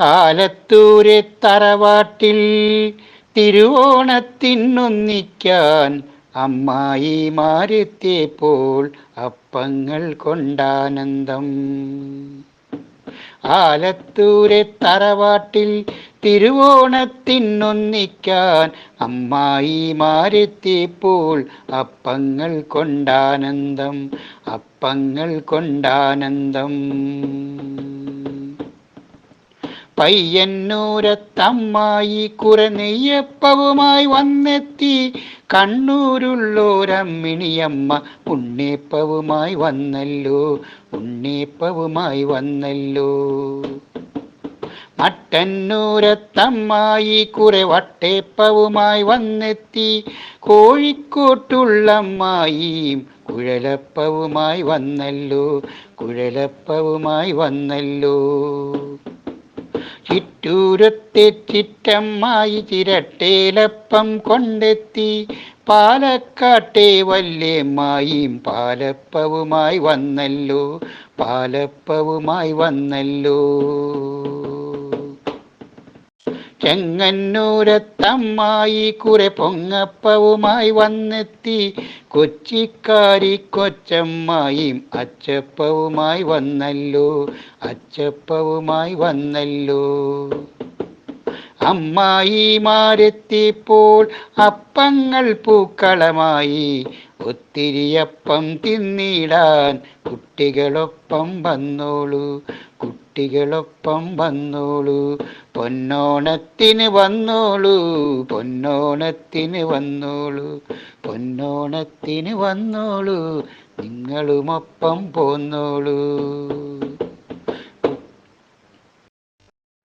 ആലത്തൂരെ തറവാട്ടിൽ തിരുവോണത്തിനൊന്നിക്കാൻ അമ്മായിമാരെത്തിയപ്പോൾ അപ്പങ്ങൾ കൊണ്ടാനന്ദം. ആലത്തൂരെ തറവാട്ടിൽ തിരുവോണത്തിനൊന്നിക്കാൻ അമ്മായിമാരെത്തിയപ്പോൾ അപ്പങ്ങൾ കൊണ്ടാനന്ദം അപ്പങ്ങൾ കൊണ്ടാനന്ദം. പയ്യന്നൂരത്തമ്മായി കുറെ നെയ്യപ്പവുമായി വന്നെത്തി. കണ്ണൂരുള്ളോരമ്മിണിയമ്മ ഉണ്ണേപ്പവുമായി വന്നല്ലോ ഉണ്ണേപ്പവുമായി വന്നല്ലോ. മട്ടന്നൂരത്തമ്മായി കുറെ വട്ടേപ്പവുമായി വന്നെത്തി. കോഴിക്കോട്ടുള്ളമ്മായിയും കുഴലപ്പവുമായി വന്നല്ലോ കുഴലപ്പവുമായി വന്നല്ലോ. ചിറ്റൂരത്തെ ചിറ്റമ്മായി ചിരട്ടേലപ്പം കൊണ്ടെത്തി. പാലക്കാട്ടെ വല്യമ്മായും പാലപ്പവുമായി വന്നല്ലോ പാലപ്പവുമായി വന്നല്ലോ. ചെങ്ങന്നൂരത്തമ്മായി കുറെ പൊങ്ങപ്പവുമായി വന്നെത്തി. കൊച്ചിക്കാരി കൊച്ചമ്മായും അച്ചപ്പവുമായി വന്നല്ലോ. അച്ചപ്പവുമായി വന്നല്ലോ. അമ്മായിമാരെത്തിയപ്പോൾ അപ്പങ്ങൾ പൂക്കളമായി. ഒത്തിരിയപ്പം തിന്നിടാൻ കുട്ടികളൊപ്പം വന്നോളൂ. കുട്ടികളൊപ്പം വന്നോളൂ. പൊന്നോണത്തിന് വന്നോളൂ. പൊന്നോണത്തിന് വന്നോളൂ. പൊന്നോണത്തിന് വന്നോളൂ. നിങ്ങളുമൊപ്പം പോന്നോളൂ.